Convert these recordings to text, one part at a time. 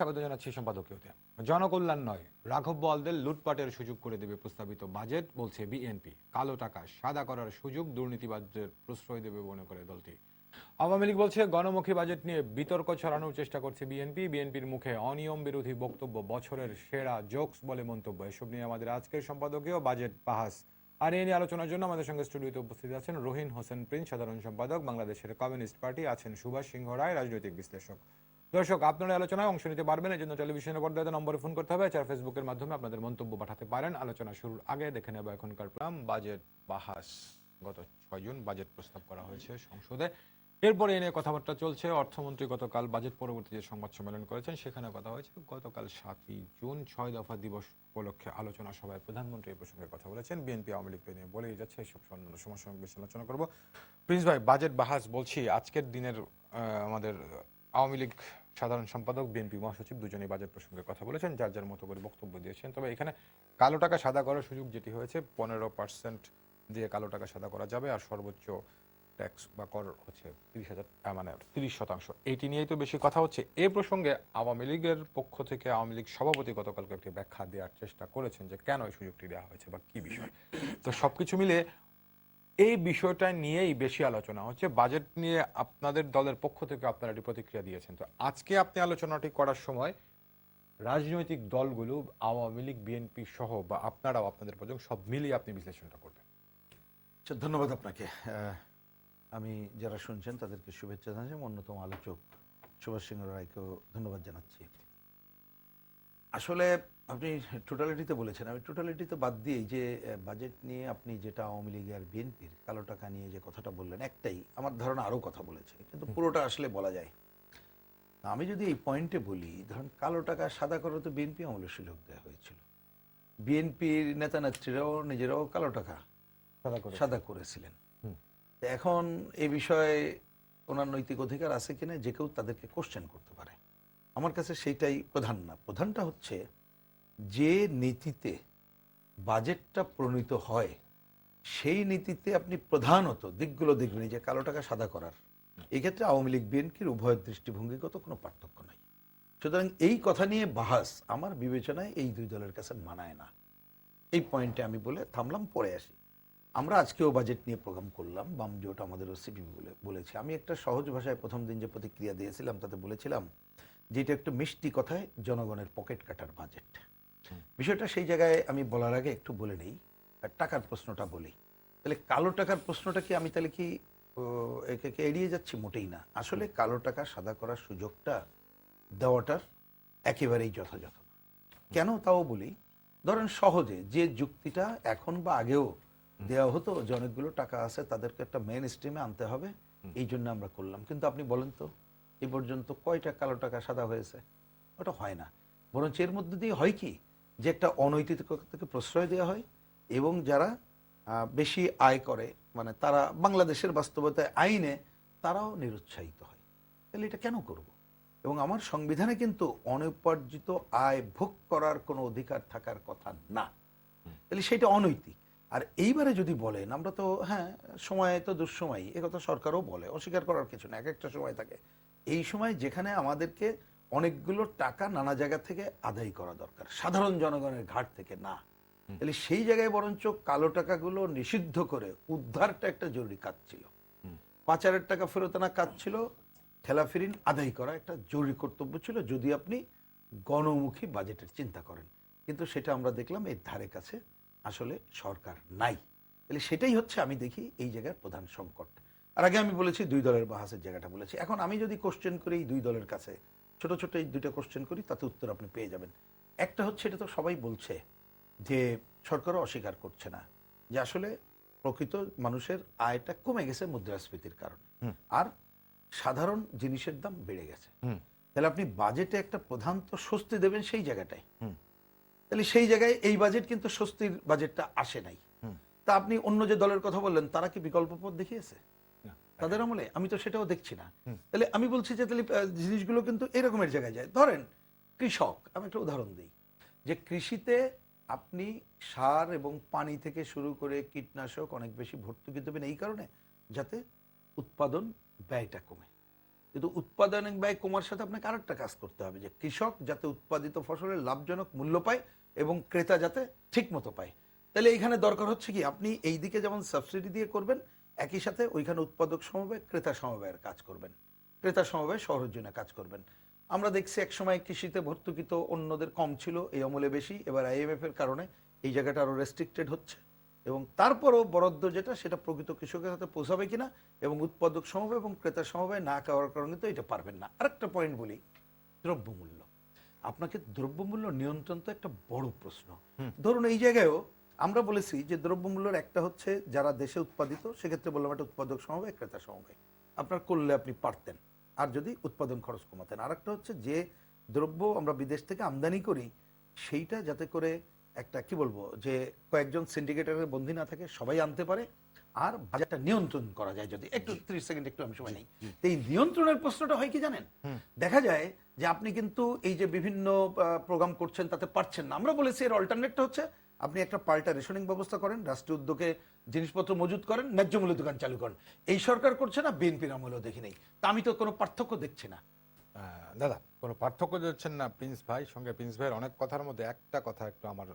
স্বাগত জানাচ্ছি সম্পাদকীয়তে জনকল্যাণ নয়, রাঘব বোয়ালদের লুটপাটের সুযোগ করে দেবে প্রস্তাবিত বাজেট, বলছে বিএনপি। কালো টাকা, সাদা করার সুযোগ প্রশ্রয় দেবে মনে করে দলটি। আওয়ামী লীগ বলছে, গণমুখী বাজেট নিয়ে বিতর্ক ছড়ানোর চেষ্টা করছে বিএনপি। বিএনপির মুখে অনিয়ম বিরোধী বক্তব্য, বছরের সেরা জোকস বলে মন্তব্য। এসব নিয়ে আমাদের আজকের সম্পাদকীয় বাজেট পাহাস আর এই নিয়ে আলোচনার জন্য আমাদের সঙ্গে স্টুডিওতে উপস্থিত আছেন রহিন হোসেন প্রিন্স, সাধারণ সম্পাদক, বাংলাদেশের কমিউনিস্ট পার্টি আছেন সুভাষ সিংহ রায়, রাজনৈতিক বিশ্লেষক। দর্শক, আপনারা আলোচনায় অংশ নিতে পারবেন। এই জন্য টেলিভিশনের পর্দায় নম্বরে ফোন করতে হবে। এছাড়া ফেসবুকের মাধ্যমে আপনাদের মন্তব্য পাঠাতে পারেন। আলোচনা শুরুর আগে দেখে নেব এখনকার প্রোগ্রাম। বাজেট বাহাস। গত ছয় জুন বাজেট প্রস্তাব করা হয়েছে সংসদে। এরপরে এ নিয়ে কথাবার্তা চলছে। অর্থমন্ত্রী গতকাল বাজেট পরবর্তী যে সংবাদ সম্মেলন করেছেন সেখানে কথা হয়েছে। গতকাল সাতই জুন ছয় দফা দিবস উপলক্ষে আলোচনা সভায় প্রধানমন্ত্রী এই প্রসঙ্গে কথা বলেছেন। বিএনপি আওয়ামী লীগকে নিয়ে বলেই যাচ্ছে এইসব অন্যান্য সমস্যা বেশি আলোচনা করব। প্রিন্স ভাই, বাজেট বাহাস বলছি, আজকের দিনের আমাদের আওয়ামী লীগ সাধারণ সম্পাদক, বিএনপি মহাসচিব দুজনেই বাজেট প্রসঙ্গে কথা বলেছেন, যার যার মতো করে বক্তব্য দিয়েছেন। তবে এখানে কালো টাকা সাদা করার সুযোগ যেটি হয়েছে, পনেরো পার্সেন্ট দিয়ে কালো টাকা সাদা করা যাবে আর সর্বোচ্চ ট্যাক্স বা কর হচ্ছে তিরিশ হাজার মানে তিরিশ শতাংশ। এইটি নিয়েই তো বেশি কথা হচ্ছে। এ প্রসঙ্গে আওয়ামী লীগের পক্ষ থেকে আওয়ামী লীগ সভাপতি গতকালকে একটি ব্যাখ্যা দেওয়ার চেষ্টা করেছেন যে কেন এই সুযোগটি দেওয়া হয়েছে বা কি বিষয়। তো সবকিছু মিলে এই বিষয়টা নিয়েই বেশি আলোচনা হচ্ছে। বাজেট নিয়ে আপনাদের দলের পক্ষ থেকে আপনারা একটি প্রতিক্রিয়া দিয়েছেন। তো আজকে আপনি আলোচনাটি করার সময় রাজনৈতিক দলগুলো, আওয়ামী লীগ বিএনপি সহ বা আপনারাও আপনাদের পর্যন্ত সব মিলিয়ে আপনি বিশ্লেষণটা করবেন। আচ্ছা ধন্যবাদ আপনাকে। আমি যারা শুনছেন, তাদেরকে শুভেচ্ছা জানাচ্ছি অন্যতম আলোচক সুভাষ সিংহ রায়কেও ধন্যবাদ জানাচ্ছি। আসলে আপনি টোটালিটিতে বলেছেন। আমি টোটালিটিতে বাদ দিয়েই যে বাজেট নিয়ে আপনি যেটা আওয়ামী লীগ আর বিএনপির কালো টাকা নিয়ে যে কথাটা বললেন একটাই আমার ধারণা আরও কথা বলেছে কিন্তু পুরোটা আসলে বলা যায়। আমি যদি এই পয়েন্টে বলি ধরুন কালো টাকা সাদা করা তো বিএনপি আমলে সুযোগ দেওয়া হয়েছিল। বিএনপির নেতা নেত্রীরাও নিজেরাও কালো টাকা সাদা করে সাদা করেছিলেন। তো এখন এ বিষয়ে ওনার নৈতিক অধিকার আছে কিনা যে কেউ তাদেরকে কোশ্চেন করতে পারে। আমার কাছে সেইটাই প্রধান না। প্রধানটা হচ্ছে যে নীতিতে বাজেটটা প্রণীত হয়, সেই নীতিতে আপনি প্রধানত দিকগুলো দেখবেন যে কালো টাকা সাদা করার। এক্ষেত্রে আওয়ামী লীগ, বিএনপির উভয়ের দৃষ্টিভঙ্গিগত কোনো পার্থক্য নাই। সুতরাং এই কথা নিয়ে বাহাস আমার বিবেচনায় এই দুই দলের কাছে মানায় না। এই পয়েন্টে আমি বলে থামলাম, পরে আসি। আমরা আজকেও বাজেট নিয়ে প্রোগ্রাম করলাম, বাম জোট আমাদের সিপি বলে বলেছে। আমি একটা সহজ ভাষায় প্রথম দিন যে প্রতিক্রিয়া দিয়েছিলাম, তাতে বলেছিলাম যে এটা একটু মিষ্টি কথায় জনগণের পকেট কাটার বাজেট। বিষয়টা সেই জায়গায় আমি বলার আগে একটু বলে নেই টাকার প্রশ্নটা বলি। তাহলে কালো টাকার প্রশ্নটা কি আমি তাহলে কি একে এড়িয়ে যাচ্ছি? মোটেই না। আসলে কালো টাকা সাদা করার সুযোগটা দেওয়াটার একেবারেই যথাযথ না। কেন তাও বলি, ধরেন সহজে যে যুক্তিটা এখন বা আগেও দেওয়া হতো, যে অনেকগুলো টাকা আছে, তাদেরকে একটা মেন স্ট্রিমে আনতে হবে, এই জন্য আমরা করলাম। কিন্তু আপনি বলেন তো, এ পর্যন্ত কয়টা কালো টাকা সাদা হয়েছে? ওটা হয় না। বরঞ্চ এর মধ্যে দিয়ে হয় কি যে একটা অনৈতিকতাকে প্রশ্রয় দেওয়া হয় এবং যারা বেশি আয় করে মানে তারা বাংলাদেশের বাস্তবতায় আইনে তারাও নিরুৎসাহিত হয়। তাহলে এটা কেন করব? এবং আমার সংবিধানে কিন্তু অনুপার্জিত আয় ভোগ করার কোনো অধিকার থাকার কথা না। তাহলে সেটা অনৈতিক। আর এইবারে যদি বলেন, আমরা তো হ্যাঁ সময় তো দুঃসময় এ কথা সরকারও বলে, অস্বীকার করার কিছু না এক একটা সময় থাকে। এই সময় যেখানে আমাদেরকে অনেকগুলো টাকা নানা জায়গা থেকে আদায় করা দরকার। সাধারণ জনগণের ঘাট থেকে না। তাহলে সেই জায়গায় বরঞ্চ কালো টাকাগুলো নিষিদ্ধ করে উদ্ধারটা একটা জরুরি কাজ ছিল। পাচারের টাকা ফেরত আনা কাজ ছিল। খেলাফিরিন আদায় করা একটা জরুরি কর্তব্য ছিল যদি আপনি গণমুখী বাজেটের চিন্তা করেন। কিন্তু সেটা আমরা দেখলাম এর ধারে কাছে আসলে সরকার নাই। তাহলে সেটাই হচ্ছে আমি দেখি এই জায়গার প্রধান সংকট। আর আগে আমি বলেছি দুই দলের বাহাসের জায়গাটা বলেছি। এখন আমি যদি কোশ্চেন করি এই দুই দলের কাছে ছোট ছোট এই দুইটা কোশ্চেন করি তাতে উত্তর আপনি পেয়ে যাবেন একটা হচ্ছে এটা তো সবাই বলছে যে সরকারও অস্বীকার করছে না যে আসলে প্রকৃত মানুষের আয়টা কমে গেছে মুদ্রাস্ফীতির কারণে আর সাধারণ জিনিসের দাম বেড়ে গেছে। তাহলে আপনি বাজেটে একটা প্রধান তো স্বস্তি দেবেন সেই জায়গাটায় হুম। তাহলে সেই জায়গায় এই বাজেট কিন্তু স্বস্তির বাজেটটা আসে নাই। তা আপনি অন্য যে দলের কথা বললেন তারা কি বিকল্প পথ দেখিয়েছে। তাদের আমলে আমি তো সেটাও দেখছি না। তাহলে আমি বলছি যে তাহলে জিনিসগুলো কিন্তু এরকমের জায়গায় যায়। ধরেন কৃষক আমি একটা উদাহরণ দিই। যে কৃষিতে আপনি সার এবং পানি থেকে শুরু করে কীটনাশক অনেক বেশি ভর্তুকি দেবেন এই কারণে যাতে উৎপাদন ব্যয়টা কমে। কিন্তু উৎপাদনিক ব্যয় কমার সাথে আপনাকে আরেকটা কাজ করতে হবে যে কৃষক যাতে উৎপাদিত ফসলের লাভজনক মূল্য পায় এবং ক্রেতা যাতে ঠিক মতো পায়। তাহলে এইখানে দরকার হচ্ছে কি আপনি এই দিকে যেমন সাবসিডি দিয়ে করবেন একই সাথে ওইখানে উৎপাদক সমবায় ক্রেতা সমবায়ের কাজ করবেন। ক্রেতা সমবায় শহরের জন্য কাজ করবেন। আমরা দেখছি একসময় কৃষিতে ভর্তুকি তো অন্যদের কম ছিল এই অমলে বেশি। এবার আইএমএফ এর কারণে এই জায়গাটা আরও রেস্ট্রিক্টেড হচ্ছে। এবং তারপরও বরাদ্দ যেটা সেটা প্রকৃত কৃষকের হাতে পৌঁছাবে কিনা এবং উৎপাদক সমবায় এবং ক্রেতা সমবায় না খাওয়ার কারণে তো এটা পারবেন না। আরেকটা পয়েন্ট বলি দ্রব্যমূল্য। আপনাকে দ্রব্যমূল্য নিয়ন্ত্রণ তো একটা বড় প্রশ্ন। ধরুন এই জায়গায়ও আমরা বলেছি যে দ্রব্যমূল্যের একটা হচ্ছে যারা দেশে উৎপাদিত সেক্ষেত্রে বললাম একটা উৎপাদক সমবায় ক্রেতা সমবায়। আপনার করলে আপনি পারতেন আর যদি উৎপাদন খরচ কমাতেন। আর একটা হচ্ছে যে দ্রব্য আমরা বিদেশ থেকে আমদানি করি সেইটা যাতে করে একটা কি বলব যে কয়েকজন সিন্ডিকেটারের বন্দী না থাকে সবাই আনতে পারে আর বাজারটা নিয়ন্ত্রণ করা যায় যদি। একটু ত্রিশ সেকেন্ড একটু আমি সময় নেই। এই নিয়ন্ত্রণের প্রশ্নটা হয় কি জানেন? দেখা যায় যে আপনি কিন্তু এই যে বিভিন্ন প্রোগ্রাম করছেন তাতে পারছেন না। আমরা বলেছি এর অল্টারনেটটা হচ্ছে আপনি একটা পাল্টা রেশনিং ব্যবস্থা করেন রাষ্ট্রীয় উদ্যোগে জিনিসপত্র মজুত করেন ন্যায্য মূল্য দোকান চালু করেন। এই সরকার করছে না বিএনপির আমলেও দেখি নেই। তা আমি তো কোনো পার্থক্য দেখছি না। দাদা কোনো পার্থক্য যাচ্ছেন না প্রিন্স ভাই? সঙ্গে প্রিন্স ভাইয়ের অনেক কথার মধ্যে একটা কথা একটু আমার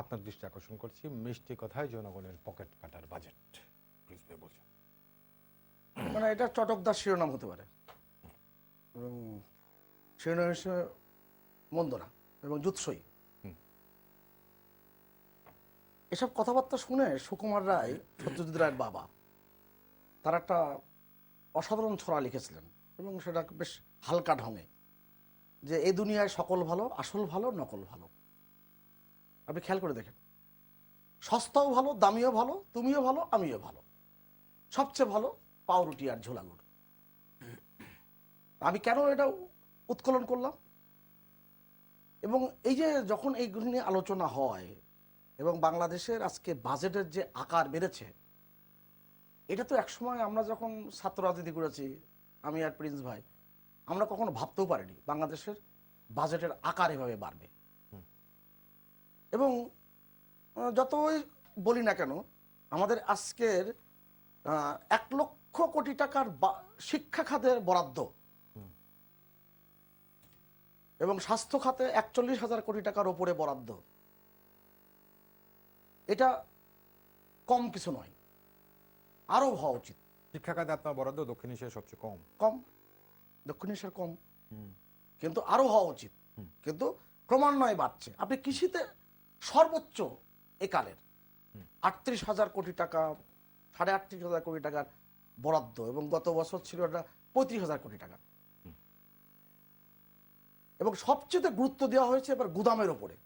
আপনার দৃষ্টি আকর্ষণ করছি। মিষ্টি কথায় জনগণের পকেট কাটার বাজেট। প্রিন্স ভাই বলছেন। মানে এটা চটকদার শিরোনাম হতে পারে। এবং শিরোনাম হিসেবে মন্দ না এবং জুৎসই। এসব কথাবার্তা শুনে সুকুমার রায়, সত্যজিৎ রায়ের বাবা, তার একটা অসাধারণ ছড়া লিখেছিলেন এবং সেটা বেশ হালকা ঢঙে যে এই দুনিয়ায় সকল ভালো, আসল ভালো, নকল ভালো। আপনি খেয়াল করে দেখেন। সস্তাও ভালো, দামিও ভালো, তুমিও ভালো, আমিও ভালো। সবচেয়ে ভালো পাউরুটি আর ঝোলাগুড়। আমি কেন এটা উৎকলন করলাম? এবং এই যে যখন এইগুলি নিয়ে আলোচনা হয় এবং বাংলাদেশের আজকে বাজেটের যে আকার বেড়েছে, এটা তো একসময় আমরা যখন ছাত্র রাজনীতি করেছি, আমি আর প্রিন্স ভাই, আমরা কখনো ভাবতেও পারিনি বাংলাদেশের বাজেটের আকার এভাবে বাড়বে। এবং যতই বলি না কেন, আমাদের আজকের এক লক্ষ কোটি টাকার শিক্ষা খাতের বরাদ্দ। এবং স্বাস্থ্য খাতে একচল্লিশ হাজার কোটি টাকার ওপরে বরাদ্দ। এটা কম কিছু নয়। আরও হওয়া উচিত। শিক্ষা খাতে আপনার বরাদ্দ দক্ষিণ এশিয়ার সবচেয়ে কম। কম। দক্ষিণ এশিয়ার কম। কিন্তু আরও হওয়া উচিত। কিন্তু ক্রমান্বয়ে বাড়ছে। আপনি কৃষিতে সর্বোচ্চ একালের আটত্রিশ হাজার কোটি টাকা সাড়ে আটত্রিশ হাজার কোটি টাকার বরাদ্দ এবং গত বছর ছিল এটা পঁয়ত্রিশ হাজার কোটি টাকা। এবং সবচেয়ে গুরুত্ব দেওয়া হয়েছে এবার গুদামের ওপরে।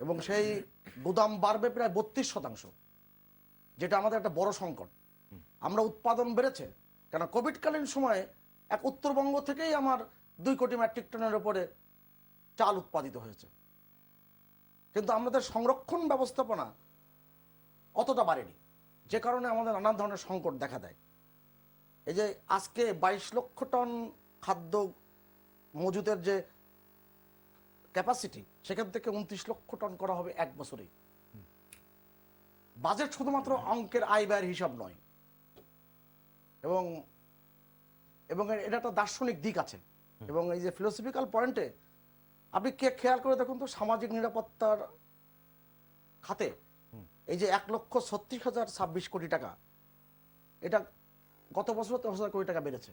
এবং সেই গুদাম বাড়বে প্রায় বত্রিশ শতাংশ, যেটা আমাদের একটা বড় সংকট। আমরা উৎপাদন বেড়েছে, কেন কোভিডকালীন সময়ে এক উত্তরবঙ্গ থেকেই আমার দুই কোটি মেট্রিক টনের উপরে চাল উৎপাদিত হয়েছে। কিন্তু আমাদের সংরক্ষণ ব্যবস্থাপনা অতটা বাড়েনি, যে কারণে আমাদের নানান ধরনের সংকট দেখা দেয়। এই যে আজকে বাইশ লক্ষ টন খাদ্য মজুদের যে ক্যাপাসিটি সেখান থেকে উনত্রিশ লক্ষ টন করা হবে এক বছরেই বাজেট শুধুমাত্র অঙ্কের আয় ব্যয়ের হিসাব নয়। এবং এবং এটা একটা দার্শনিক দিক আছে। এবং এই যে ফিলোসফিক্যাল পয়েন্টে আপনি কে খেয়াল করে দেখুন তো, সামাজিক নিরাপত্তার খাতে এই যে এক লক্ষ ছত্রিশ হাজার ছাব্বিশ কোটি টাকা, এটা গত বছর দশ হাজার কোটি টাকা বেড়েছে।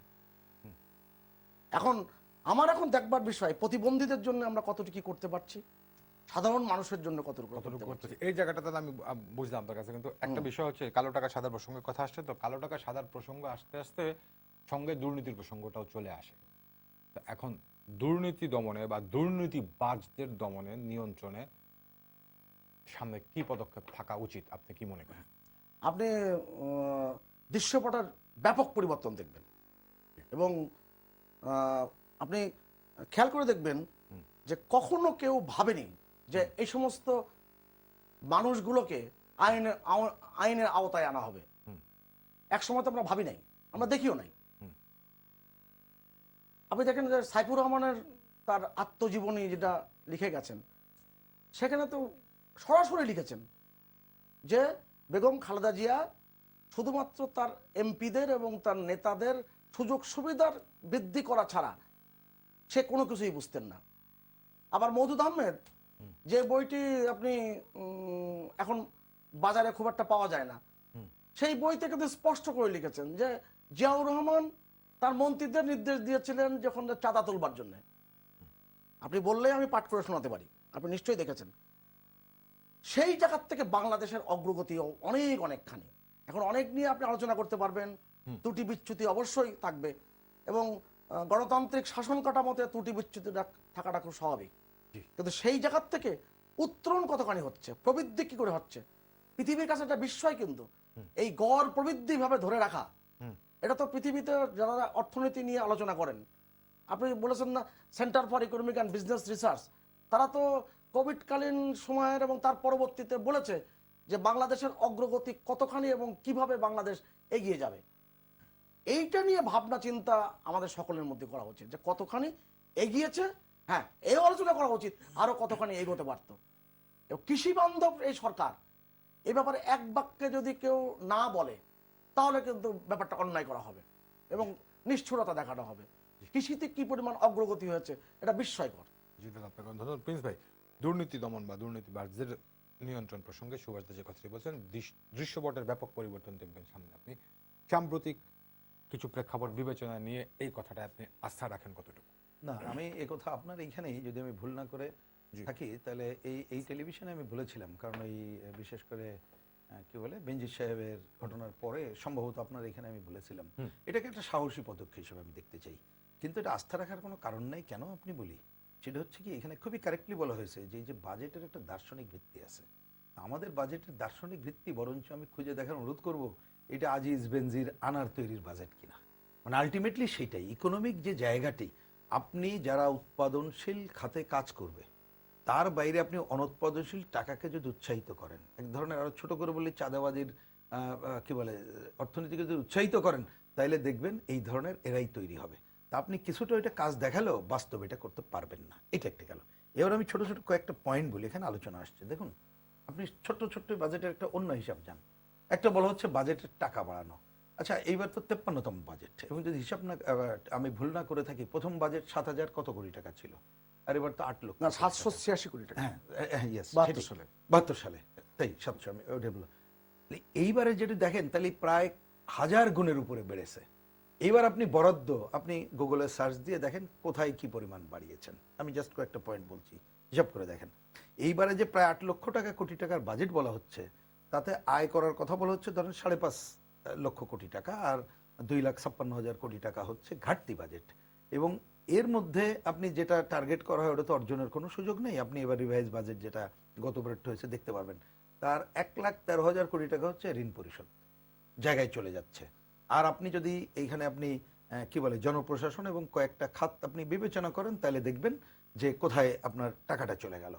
এখন আমার এখন দেখবার বিষয় প্রতিবন্ধীদের জন্য আমরা কতটুকু কি করতে পারছি? সাধারণ মানুষের জন্য কতটুকু এই জায়গাটাতে আমি আহ, বুঝলাম আপনার কাছে। কিন্তু একটা বিষয় হচ্ছে কালো টাকা সাদার প্রসঙ্গের কথা আসছে তো কালো টাকা সাদার প্রসঙ্গ আসতে আসতে সঙ্গে দুর্নীতির প্রসঙ্গটাও চলে আসে। তো এখন দুর্নীতি দমনে বা দুর্নীতিবাজদের দমনে নিয়ন্ত্রণে সামনে কি পদক্ষেপ থাকা উচিত আপনি কি মনে করেন? আপনি দৃশ্যপটার ব্যাপক পরিবর্তন দেখবেন। এবং আপনি খেয়াল করে দেখবেন যে কখনো কেউ ভাবেনি যে এই সমস্ত মানুষগুলোকে আইনের আইনের আওতায় আনা হবে। এক সময় তো আমরা ভাবি নাই আমরা দেখিও নাই। আপনি দেখেন যে সাইফুর রহমানের তার আত্মজীবনী যেটা লিখে গেছেন সেখানে তো সরাসরি লিখেছেন যে বেগম খালেদা জিয়া শুধুমাত্র তার এমপিদের এবং তার নেতাদের সুযোগ সুবিধার বৃদ্ধি করা ছাড়া সে কোনো কিছুই বুঝতেন না। আবার মৌদুদ আহমেদ যে বইটি আপনি এখন বাজারে খুব একটা পাওয়া যায় না সেই বইতে কিন্তু স্পষ্ট করে লিখেছেন যে জিয়াউর রহমান তার মন্ত্রীদের নির্দেশ দিয়েছিলেন যখন চাঁদা তুলবার জন্য। আপনি বললেই আমি পাঠ করে শোনাতে পারি আপনি নিশ্চয়ই দেখেছেন। সেই জায়গার থেকে বাংলাদেশের অগ্রগতি অনেক অনেকখানি। এখন অনেক নিয়ে আপনি আলোচনা করতে পারবেন দুটি বিচ্যুতি অবশ্যই থাকবে এবং গণতান্ত্রিক শাসন কাঠামোতে ত্রুটি বিচ্যুতি রাখ- থাকাটা খুব স্বাভাবিক। কিন্তু সেই জায়গার থেকে উত্তরণ কতখানি হচ্ছে প্রবৃদ্ধি কি করে হচ্ছে পৃথিবীর কাছে একটা বিস্ময় কিন্তু। এই গড় প্রবৃদ্ধি ভাবে ধরে রাখা এটা তো পৃথিবীতে যারা অর্থনীতি নিয়ে আলোচনা করেন আপনি বলেছেন না centre for economic and business research তারা তো কোভিডকালীন সময়ের এবং তার পরবর্তীতে বলেছে যে বাংলাদেশের অগ্রগতি কতখানি এবং কীভাবে বাংলাদেশ এগিয়ে যাবে। এইটা নিয়ে ভাবনা চিন্তা আমাদের সকলের মধ্যে করা উচিত, যে কতখানি এগিয়েছে হ্যাঁ এই আলোচনা করা উচিত, আরও কতখানি এগোতে পারত। কৃষি বান্ধব এই সরকার, এ ব্যাপারে এক বাক্যে যদি কেউ না বলে, তাহলে কিন্তু ব্যাপারটা অন্যায় করা হবে এবং নিষ্ঠুরতা দেখানো হবে। কৃষিতে কি পরিমাণ অগ্রগতি হয়েছে, এটা বিস্ময়কর। ভাই, দুর্নীতি দমন বা দুর্নীতি বার্জের নিয়ন্ত্রণ প্রসঙ্গে সুভাষ দা যে কথাটি বলছেন, দৃশ- দৃশ্যপটের ব্যাপক পরিবর্তন দেখবেন সামনে। আপনি সাম্প্রতিক কিছু প্রেক্ষাপট বিবেচনা নিয়ে এই কথাটা আপনি আস্থা রাখেন কতটুকু? না আমি এ কথা আপনার এইখানেই যদি আমি ভুল না করে থাকি তাহলে এই এই টেলিভিশনে আমি বলেছিলাম কারণ এই বিশেষ করে কি বলে বেঞ্জির সাহেবের ঘটনার পরে সম্ভবত আপনার এখানে আমি বলেছিলাম এটাকে একটা সাহসী পদক্ষেপ হিসেবে আমি দেখতে চাই। কিন্তু এটা আস্থা রাখার কোনো কারণ নাই কেন আপনি বলি? সেটা হচ্ছে কি এখানে খুবই কারেক্টলি বলা হয়েছে যে এই যে বাজেটের একটা দার্শনিক ভিত্তি আছে। আমাদের বাজেটের দার্শনিক ভিত্তি বরঞ্চ আমি খুঁজে দেখার অনুরোধ করব এটা আজিজ বেনজির আনার তৈরির বাজেট কিনা? মানে আলটিমেটলি সেটাই। ইকোনমিক যে জায়গাটি, আপনি যারা উৎপাদনশীল খাতে কাজ করবে, তার বাইরে আপনি অনুৎপাদনশীল টাকাকে যদি উৎসাহিত করেন, এক ধরনের আরও ছোট করে বলি, চাঁদাবাজির কি বলে, অর্থনীতিকে যদি উৎসাহিত করেন, তাইলে দেখবেন এই ধরনের এরাই তৈরি হবে। তা আপনি কিছুটা ওইটা কাজ দেখালেও বাস্তবে এটা করতে পারবেন না। এটা একটা গেল। এবার আমি ছোট ছোট কয়েকটা পয়েন্ট বলি, এখানে আলোচনা আসছে। দেখুন, আপনি ছোট্ট ছোট্ট বাজেটের একটা অন্য হিসাব যান একটা বলা হচ্ছে বাজেটের টাকা বাড়ানো। আচ্ছা এইবার তো তেপ্পান্নতম বাজেট। এবং যদি হিসাব না আমি ভুল না করে থাকি প্রথম বাজেট সাত হাজার কত কোটি টাকা ছিল? আর এবার তো আট লক্ষ না সাতশো। ছিয়াশি কোটি টাকা। হ্যাঁ হ্যাঁ, বাহাত্তর সালে। বাহাত্তর সালে। তাই সাতশো আমি এইবারে যেটা দেখেন তাহলে প্রায় হাজার গুণের উপরে বেড়েছে। এইবার আপনি বরাদ্দ আপনি গুগলে সার্চ দিয়ে দেখেন কোথায় কি পরিমাণ বাড়িয়েছেন। আমি জাস্ট কয়েকটা পয়েন্ট বলছি। হিসাব করে দেখেন। এইবারে যে প্রায় আট লক্ষ টাকা কোটি টাকার বাজেট বলা হচ্ছে তাতে আয় করার কথা বলা হচ্ছে, ধরেন সাড়ে পাঁচ লক্ষ কোটি টাকা আর দুই লাখ ছাপ্পান্ন হাজার কোটি টাকা হচ্ছে ঘাটতি বাজেট এবং এর মধ্যে আপনি যেটা টার্গেট করা হয় ওটা তো অর্জনের কোনো সুযোগ নেই। আপনি এবার রিভাইজ বাজেট যেটা গত বারেরটা হয়েছে দেখতে পারবেন। তার এক লাখ তেরো হাজার কোটি টাকা হচ্ছে ঋণ পরিশোধ জায়গায় চলে যাচ্ছে। আর আপনি যদি এইখানে আপনি কি বলে, জনপ্রশাসন এবং কয়েকটা খাত আপনি বিবেচনা করেন, তাহলে দেখবেন যে কোথায় আপনার টাকাটা চলে গেল।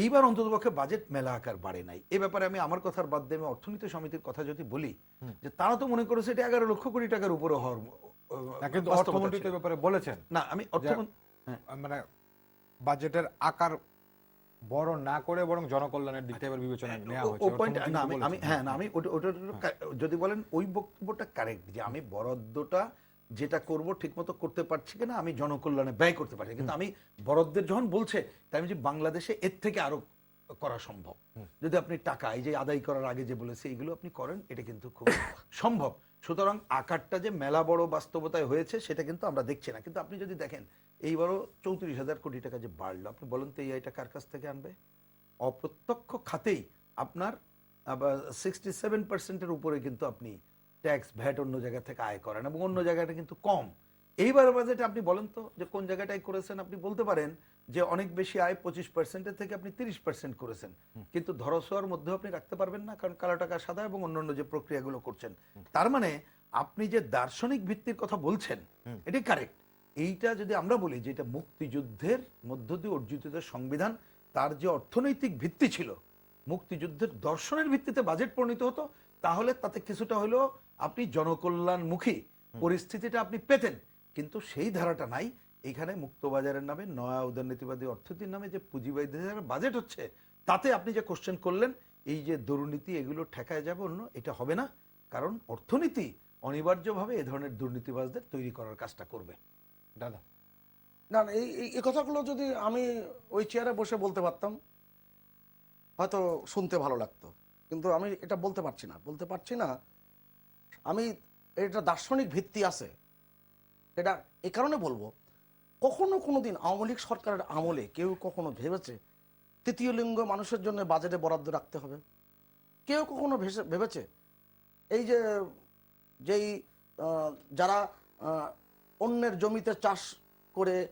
এইবার অন্ততপক্ষে বাজেট মেলা আকার বাড়ে নাই। এ ব্যাপারে আমি আমার কথার বাদ দিয়ে অর্থনীতি সমিতির কথা যদি বলি যে তারা তো মনে করেছে এটা এগারো লক্ষ কোটি টাকার উপরে হওয়ার কিন্তু অর্থমন্ত্রী ব্যাপারে বলেছেন। না আমি হ্যাঁ। মানে বাজেটের আকার বড় না করে বরং জনকল্যাণের দিকটা এবার বিবেচনায় নেওয়া হয়েছে আমি হ্যাঁ না আমি ওটা যদি বলেন ওই বক্তব্যটা কারেক্ট যে আমি বরাদ্দটা যেটা করব ঠিকমতো করতে পারছি কিনা আমি জনকল্যাণে ব্যয় করতে পারছি। কিন্তু আমি বরাদ্দের যখন বলছে তাই আমি যে বাংলাদেশে এর থেকে আরও করা সম্ভব। যদি আপনি টাকা এই যে আদায় করার আগে যে বলেছে এগুলো আপনি করেন এটা কিন্তু খুব সম্ভব। সুতরাং আকারটা যে মেলা বড় বাস্তবতায় হয়েছে সেটা কিন্তু আমরা দেখছি না। কিন্তু আপনি যদি দেখেন এইবারও চৌত্রিশ হাজার কোটি টাকা যে বাড়লো আপনি বলেন তো এই আয়টা কার কাছ থেকে আনবে? অপ্রত্যক্ষ খাতেই আপনার সিক্সটি সেভেন পার্সেন্টের উপরে কিন্তু আপনি ট্যাক্স ভ্যাট অন্য জায়গা থেকে আয় করেন এবং অন্য জায়গাটা কিন্তু কম। এইবার বাজেটে আপনি বলেন তো যে কোন জায়গাটায় করেছেন আপনি বলতে পারেন যে অনেক বেশি আয় পঁচিশ পার্সেন্টের থেকে আপনি তিরিশ পার্সেন্ট করেছেন। কিন্তু ধরসোয়ার মধ্যেও আপনি রাখতে পারবেন না কারণ কালো টাকা সাদা এবং অন্যান্য যে প্রক্রিয়াগুলো করছেন। তার মানে আপনি যে দার্শনিক ভিত্তির কথা বলছেন এটাই কারেক্ট এইটা যদি আমরা বলি যে এটা মুক্তিযুদ্ধের মধ্য দিয়ে অর্জিত সংবিধান তার যে অর্থনৈতিক ভিত্তি ছিল মুক্তিযুদ্ধের দর্শনের ভিত্তিতে বাজেট প্রণীত হতো তাহলে তাতে কিছুটা হলেও আপনি জনকল্যাণমুখী পরিস্থিতিটা আপনি পেতেন, কিন্তু সেই ধারাটা নাই। এখানে মুক্তবাজারের নামে নয়া উদারনীতিবাদী অর্থনীতির নামে যে পুঁজিবাদীদের বাজেট হচ্ছে, তাতে আপনি যে কোশ্চেন করলেন, এই যে দুর্নীতি, এগুলো ঠেকায় যাবে অন্য, এটা হবে না। কারণ অর্থনীতি অনিবার্যভাবে এ ধরনের দুর্নীতিবাজদের তৈরি করার কাজটা করবে। দাদা। না এই- এই কথাগুলো যদি আমি ওই চেয়ারে বসে বলতে পারতাম, হয়তো শুনতে ভালো লাগতো। কিন্তু আমি এটা বলতে পারছি না। বলতে পারছি না আমি, এটা দার্শনিক ভিত্তি আছে। এটা এ কারণে বলব, কখনো কোনো দিন আওয়ামী লীগ সরকারের আমলে কেউ কখনো ভেবেছে তৃতীয় লিঙ্গ মানুষের জন্য বাজেটে বরাদ্দ রাখতে হবে? কেউ কখনো ভেসে- ভেবেছে? এই যে, যেই যারা অন্যের জমিতে চাষ করে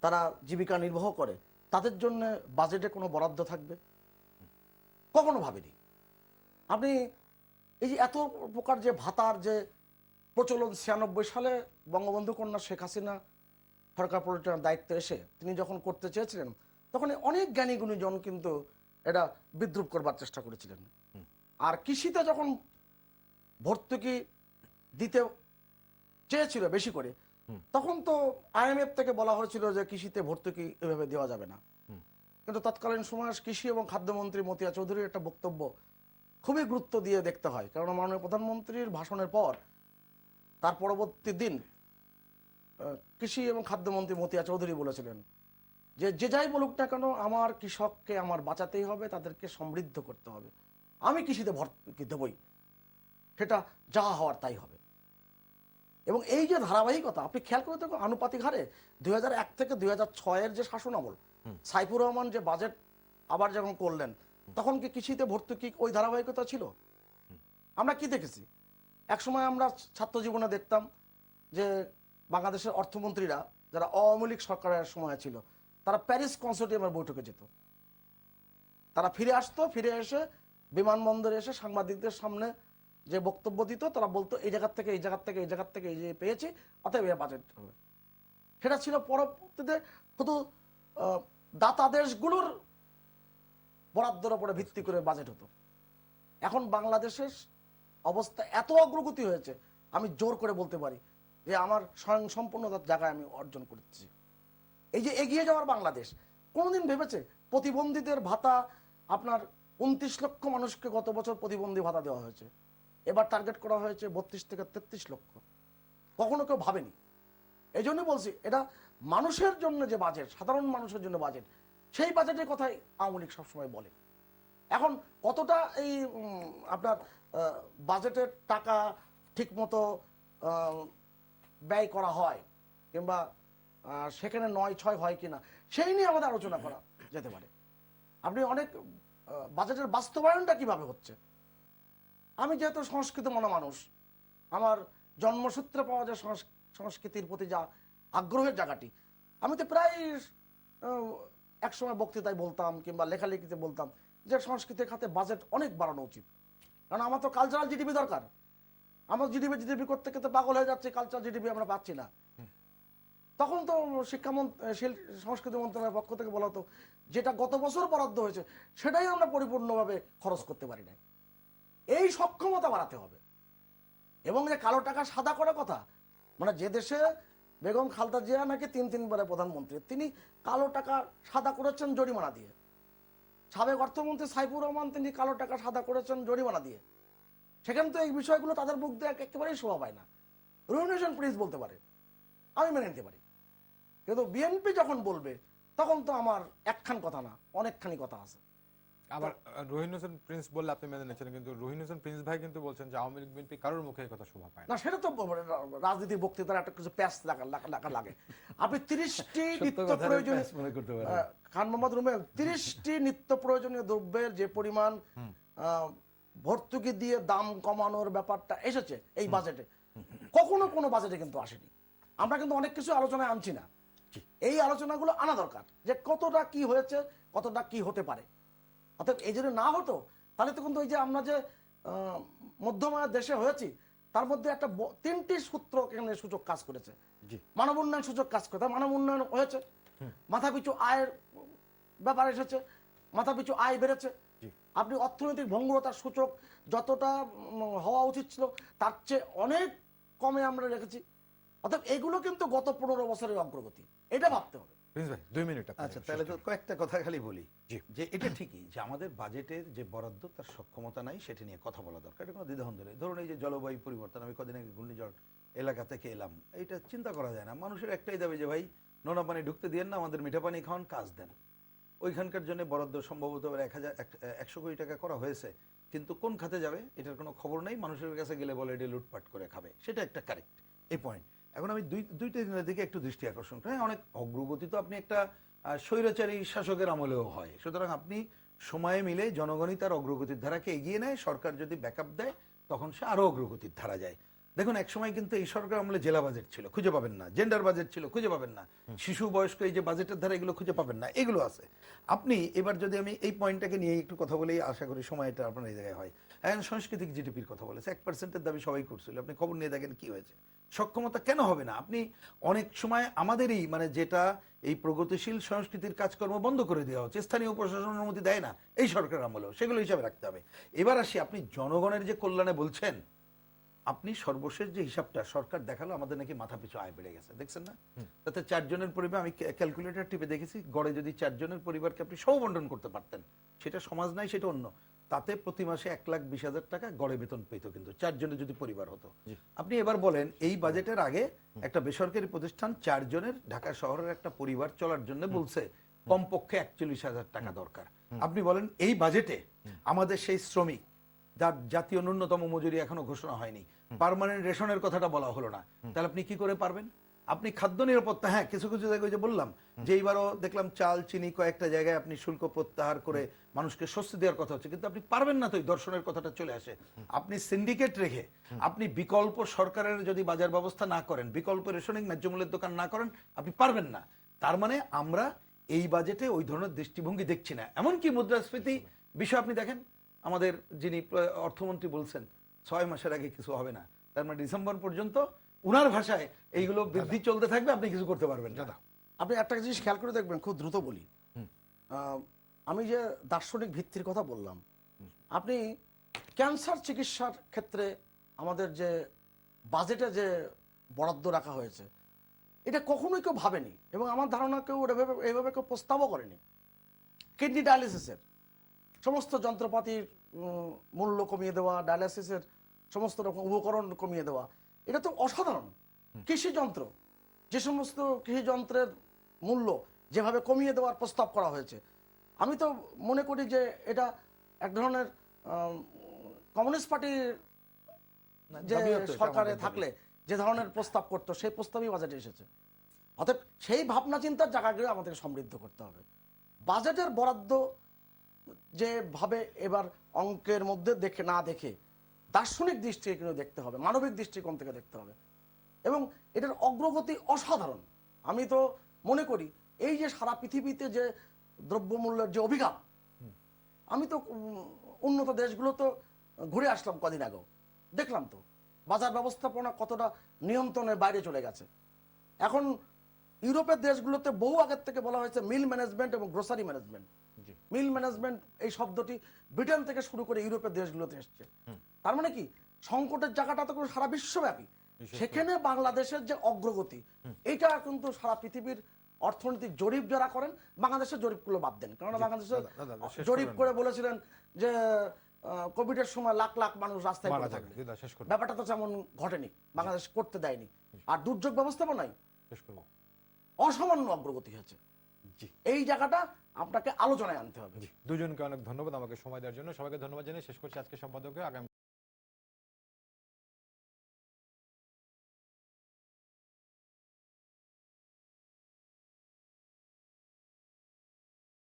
তারা জীবিকা নির্বাহ করে, তাদের জন্য বাজেটে কোনো বরাদ্দ থাকবে? কখনো ভাবিনি। আপনি এই যে এত প্রকার যে ভাতার যে প্রচলন ছিয়ানব্বই সালে বঙ্গবন্ধু কন্যা শেখ হাসিনা সরকার পরিচালনার দায়িত্বে এসে তিনি যখন করতে চেয়েছিলেন তখন অনেক জ্ঞানী গুণীজন কিন্তু এটা বিদ্রুপ করবার চেষ্টা করেছিলেন। আর কৃষিতে যখন ভর্তুকি দিতে চেয়েছিল বেশি করে তখন তো আইএমএফ থেকে বলা হয়েছিল যে কৃষিতে ভর্তুকি এভাবে দেওয়া যাবে না। কিন্তু তৎকালীন সময় কৃষি এবং খাদ্যমন্ত্রী মতিয়া চৌধুরীর একটা বক্তব্য খুবই গুরুত্ব দিয়ে দেখতে হয়। কারণ মাননীয় প্রধানমন্ত্রীর ভাষণের পর তার পরবর্তী দিন কৃষি এবং খাদ্যমন্ত্রী মতিয়া চৌধুরী বলেছিলেন যে যে যাই বলুক না কেন আমার কৃষককে আমার বাঁচাতেই হবে তাদেরকে সমৃদ্ধ করতে হবে। আমি কৃষিতে ভর্তি দেবই। সেটা যা হওয়ার তাই হবে। এবং এই যে ধারাবাহিকতা আপনি খেয়াল করে দেখুন আনুপাতিক হারে দুই এক থেকে দুই এর যে শাসন আমল সাইফুর রহমান যে বাজেট আবার যখন করলেন তখন কি কৃষিতে ভর্তুকি ওই ধারাবাহিকতা ছিল? আমরা কি দেখেছি? একসময় আমরা ছাত্র জীবনে দেখতাম যে বাংলাদেশের অর্থমন্ত্রীরা যারা আওয়ামী লীগ সরকারের সময় ছিল, তারা প্যারিস কনসোর্টিয়ামের বৈঠকে যেত। তারা ফিরে আসতো, ফিরে এসে বিমানবন্দরে এসে সাংবাদিকদের সামনে যে বক্তব্য দিত, তারা বলতো, এই জায়গার থেকে, এই জায়গার থেকে, এই জায়গার থেকে, এই যে পেয়েছি, অতএব এর বাজেট হবে। সেটা ছিল পরবর্তীতে, শুধু দাতা দেশগুলোর বরাদ্দের উপরে ভিত্তি করে বাজেট হতো। এখন বাংলাদেশের অবস্থা এত অগ্রগতি হয়েছে, আমি জোর করে বলতে পারি যে আমার স্বয়ং সম্পূর্ণতার জায়গায় আমি অর্জন করছি। এই যে এগিয়ে যাওয়ার বাংলাদেশ, কোনোদিন ভেবেছে প্রতিবন্ধীদের ভাতা, আপনার উনত্রিশ লক্ষ মানুষকে গত বছর প্রতিবন্ধী ভাতা দেওয়া হয়েছে। এবার টার্গেট করা হয়েছে বত্রিশ থেকে তেত্রিশ লক্ষ। কখনো কেউ ভাবেনি। এই জন্য বলছি, এটা মানুষের জন্য যে বাজেট সাধারণ মানুষের জন্য বাজেট সেই বাজেটের কথাই আওয়ামী লীগ সবসময় বলে। এখন কতটা এই আপনার বাজেটের টাকা ঠিকমতো ব্যয় করা হয় কিংবা সেখানে নয় ছয় হয় কিনা, সেই নিয়ে আমাদের আলোচনা করা যেতে পারে। আপনি অনেক বাজেটের বাস্তবায়নটা কীভাবে হচ্ছে? আমি যেহেতু সংস্কৃত মনা মানুষ আমার জন্মসূত্রে পাওয়া যায় সংস- সংস্কৃতির প্রতি যা আগ্রহের জায়গাটি, আমি তো প্রায় একসময় বক্তৃতায় বলতাম কিংবা লেখালেখিতে বলতাম যে সংস্কৃতির খাতে বাজেট অনেক বাড়ানো উচিত। কারণ আমার তো কালচারাল জিডিপি দরকার। আমার জিডিপি জিডিপি করতে করতে পাগল হয়ে যাচ্ছে কালচারাল জিডিপি আমরা পাচ্ছি না। তখন তো শিক্ষামন্ত্রী সংস্কৃতি মন্ত্রণালয়ের পক্ষ থেকে বলা হতো, যেটা গত বছর বরাদ্দ হয়েছে, সেটাই আমরা পরিপূর্ণভাবে খরচ করতে পারি না এই সক্ষমতা বাড়াতে হবে। এবং যে কালো টাকা সাদা করার কথা মানে যে দেশে বেগম খালদা জিয়া নাকি তিন তিনবারের প্রধানমন্ত্রী? তিনি কালো টাকা সাদা করেছেন জরিমানা দিয়ে। সাবেক অর্থমন্ত্রী সাইফুর রহমান তিনি কালো টাকা সাদা করেছেন জরিমানা দিয়ে। সেখানে তো এই বিষয়গুলো তাদের মুখ দিয়ে একেবারেই শোভা পায় না। রুইনেশন প্রিন্স বলতে পারে। আমি মেনে নিতে পারি। কিন্তু বিএনপি যখন বলবে, তখন তো আমার একখান কথা না, অনেকখানি কথা আছে। আবার রহিন হোসেন প্রিন্স বললে আপনি মেনে নিচ্ছেন কিন্তু রহিন হোসেন প্রিন্স ভাই কিন্তু বলছেন যে আওয়ামী লীগ বিএনপি কারোর মুখে এই কথা শোভা পায় না। সেটা তো রাজনীতির বক্তৃতার একটা কিছু প্যাস লাগা লাগা- আপনি তিরিশটি নিত্য প্রয়োজনীয় খান মোহাম্মদ রুমেল তিরিশটি নিত্য প্রয়োজনীয় দ্রব্যের যে পরিমাণ ভর্তুকি দিয়ে দাম কমানোর ব্যাপারটা এসেছে এই বাজেটে। কখনো কোনো বাজেটে কিন্তু আসেনি। আমরা কিন্তু অনেক কিছু আলোচনায় আনছি না। এই আলোচনাগুলো আনা দরকার যে কতটা কি হয়েছে কতটা কি হতে পারে। অর্থাৎ এই যদি না হতো তাহলে তো কিন্তু ওই যে আমরা যে মধ্যমায়ের দেশে হয়েছি তার মধ্যে একটা তিনটি সূত্র এখানে সূচক কাজ করেছে। মানব উন্নয়ন সূচক কাজ করে মানব উন্নয়ন হয়েছে। মাথা পিছু আয়ের ব্যাপার এসেছে মাথা পিছু আয় বেড়েছে। আপনি অর্থনৈতিক ভঙ্গুরতার সূচক যতটা হওয়া উচিত ছিল তার চেয়ে অনেক কমে আমরা রেখেছি। অর্থাৎ এগুলো কিন্তু গত পনেরো বছরের অগ্রগতি এটা ভাবতে হবে। ভাই দুই মিনিট আচ্ছা তাহলে তো কয়েকটা কথা খালি বলি। যে এটা ঠিকই যে আমাদের বাজেটের যে বরাদ্দ তার সক্ষমতা নাই সেটা নিয়ে কথা বলা দরকার এটা কোনো দ্বিধাদ্বন্দ্ব নেই। ধরুন এই যে জলবায়ু পরিবর্তন আমি কদিন আগে ঘূর্ণিঝড় এলাকা থেকে এলাম এটা চিন্তা করা যায় না। মানুষের একটাই দাবি যে ভাই নোনা পানি ঢুকতে দিয়েন না আমাদের মিঠা পানি খাওয়ান কাজ দেন। ওইখানকার জন্য বরাদ্দ সম্ভবত এক হাজার এক- একশো কোটি টাকা করা হয়েছে। কিন্তু কোন খাতে যাবে এটার কোনো খবর নেই। মানুষের কাছে গেলে বলে এটি লুটপাট করে খাবে। সেটা একটা কারেক্ট এই পয়েন্ট এখন আমি দুই দুইটা দিনের দিকে একটু দৃষ্টি আকর্ষণ করি। অনেক অগ্রগতি তো আপনি একটা স্বৈরাচারী শাসকের আমলেও হয়। সুতরাং আপনি সময়ে মিলে জনগণই তার অগ্রগতির ধারাকে এগিয়ে নেয়। সরকার যদি ব্যাকআপ দেয় তখন সে আরও অগ্রগতির ধারা যায়। দেখুন এক সময় কিন্তু এই সরকার আমলে জেলা বাজেট ছিল খুঁজে পাবেন না। জেন্ডার বাজেট ছিল খুঁজে পাবেন না। শিশু বয়স্ক এই যে বাজেটের ধারা এগুলো খুঁজে পাবেন না। এগুলো আছে। আপনি এবার যদি আমি এই পয়েন্টটাকে নিয়ে একটু কথা বলেই আশা করি সময়টা আপনার এই জায়গায় হয়। এখন সাংস্কৃতিক জিডিপির কথা বলেছে এক পার্সেন্টের দাবি সবাই করছিল। আপনি খবর নিয়ে দেখেন কি হয়েছে? সক্ষমতা কেন হবে না? আপনি অনেক সময় আমাদেরই মানে যেটা এই প্রগতিশীল সংস্কৃতির কাজকর্ম বন্ধ করে দেওয়া হচ্ছে স্থানীয় প্রশাসন অনুমতি দেয় না এই সরকার আমলেও সেগুলো হিসাবে রাখতে হবে। এবার আসি আপনি জনগণের যে কল্যাণে বলছেন আপনি সর্বশেষ যে হিসাবটা সরকার দেখাল আমাদের নাকি মাথা পিছু আয় বেড়ে গেছে দেখছেন না? তাতে চারজনের পরিবার আমি ক্যালকুলেটর টিপে দেখেছি গড়ে যদি চারজনের পরিবারকে আপনি সমবন্টন করতে পারতেন সেটা সমাজ নাই সেটা অন্য। তাতে প্রতি মাসে এক লাখ বিশ হাজার টাকা গড়ে বেতন পেত কিন্তু। চারজনের যদি পরিবার হতো। আপনি এবার বলেন এই বাজেটের আগে একটা বেসরকারি প্রতিষ্ঠান চারজনের ঢাকা শহরের একটা পরিবার চলার জন্য বলছে কমপক্ষে একচল্লিশ হাজার টাকা দরকার। আপনি বলেন এই বাজেটে আমাদের সেই শ্রমিক যার জাতীয় ন্যূনতম মজুরি এখনও ঘোষণা হয়নি পার্মানেন্ট রেশনের কথাটা বলা হলো না। তাহলে আপনি কি করে পারবেন? আপনি খাদ্য নিরাপত্তা হ্যাঁ কিছু কিছু জায়গায় যে বললাম যে এইবারও দেখলাম চাল চিনি কয়েকটা জায়গায় আপনি শুল্ক প্রত্যাহার করে মানুষকে স্বস্তি দেওয়ার কথা হচ্ছে কিন্তু আপনি পারবেন না তো এই দর্শনের কথাটা চলে আসে। আপনি সিন্ডিকেট রেখে আপনি বিকল্প সরকারের যদি বাজার ব্যবস্থা না করেন বিকল্প রেশনিং ন্যায্য মূল্যের দোকান না করেন আপনি পারবেন না। তার মানে আমরা এই বাজেটে ওই ধরনের দৃষ্টিভঙ্গি দেখছি না। এমনকি মুদ্রাস্ফীতি বিষয় আপনি দেখেন আমাদের যিনি অর্থমন্ত্রী বলছেন ছয় মাসের আগে কিছু হবে না। তার মানে ডিসেম্বর পর্যন্ত উনার ভাষায় এইগুলো বৃদ্ধি চলতে থাকবে আপনি কিছু করতে পারবেন দাদা। আপনি একটা জিনিস খেয়াল করে দেখবেন খুব দ্রুত বলি। আমি যে দার্শনিক ভিত্তির কথা বললাম আপনি ক্যান্সার চিকিৎসার ক্ষেত্রে আমাদের যে বাজেটে যে বরাদ্দ রাখা হয়েছে এটা কখনোই কেউ ভাবেনি এবং আমার ধারণা কেউ এভাবে এভাবে কেউ প্রস্তাবও করেনি। কিডনি ডায়ালিসিসের সমস্ত যন্ত্রপাতির মূল্য কমিয়ে দেওয়া ডায়ালিসিসের সমস্ত রকম উপকরণ কমিয়ে দেওয়া এটা তো অসাধারণ। কৃষি যন্ত্র। যে সমস্ত কৃষি যন্ত্রের মূল্য যেভাবে কমিয়ে দেওয়ার প্রস্তাব করা হয়েছে। আমি তো মনে করি যে এটা এক ধরনের কমিউনিস্ট পার্টির যে সরকারে থাকলে যে ধরনের প্রস্তাব করতো সেই প্রস্তাবই বাজেটে এসেছে। অতএব সেই ভাবনা চিন্তার জায়গাগুলো আমাদেরকে সমৃদ্ধ করতে হবে। বাজেটের বরাদ্দ যেভাবে এবার অঙ্কের মধ্যে দেখে না দেখে দার্শনিক দৃষ্টিকে কিন্তু দেখতে হবে মানবিক দৃষ্টিকোণ থেকে দেখতে হবে। এবং এটার অগ্রগতি অসাধারণ। আমি তো মনে করি এই যে সারা পৃথিবীতে যে দ্রব্যমূল্যের যে অভিঘাত আমি তো উন্নত দেশগুলো তো ঘুরে আসলাম কদিন আগেও। দেখলাম তো বাজার ব্যবস্থাপনা কতটা নিয়ন্ত্রণের বাইরে চলে গেছে। এখন ইউরোপের দেশগুলোতে বহু আগের থেকে বলা হয়েছে মিল ম্যানেজমেন্ট এবং গ্রোসারি ম্যানেজমেন্ট। মিল ম্যানেজমেন্ট এই শব্দটি ব্রিটেন থেকে শুরু করে ইউরোপের দেশগুলোতে এসছে। তার মানে কি? সংকটের জায়গাটা তো কোনো সারা বিশ্বব্যাপী। সেখানে বাংলাদেশের যে অগ্রগতি এটা কিন্তু সারা পৃথিবীর অর্থনৈতিক জরিপ যারা করেন বাংলাদেশের জরিপগুলো বাদ দেন। কারণ বাংলাদেশের জরিপ করে বলেছিলেন যে কোভিডের সময় লাখ লাখ মানুষ রাস্তায় পড়ে থাকবে। ব্যাপারটা তো তেমন ঘটেনি। বাংলাদেশ করতে দেয়নি। আর দুর্যোগ ব্যবস্থাপনায় শেষ অসামান্য অগ্রগতি হয়েছে। এই জায়গাটা আপনাকে আলোচনায় আনতে হবে। দুজনকে অনেক ধন্যবাদ আমাকে সময় দেওয়ার জন্য। সবাইকে ধন্যবাদ জানিয়ে শেষ করছি আজকে সম্পাদকে আগামী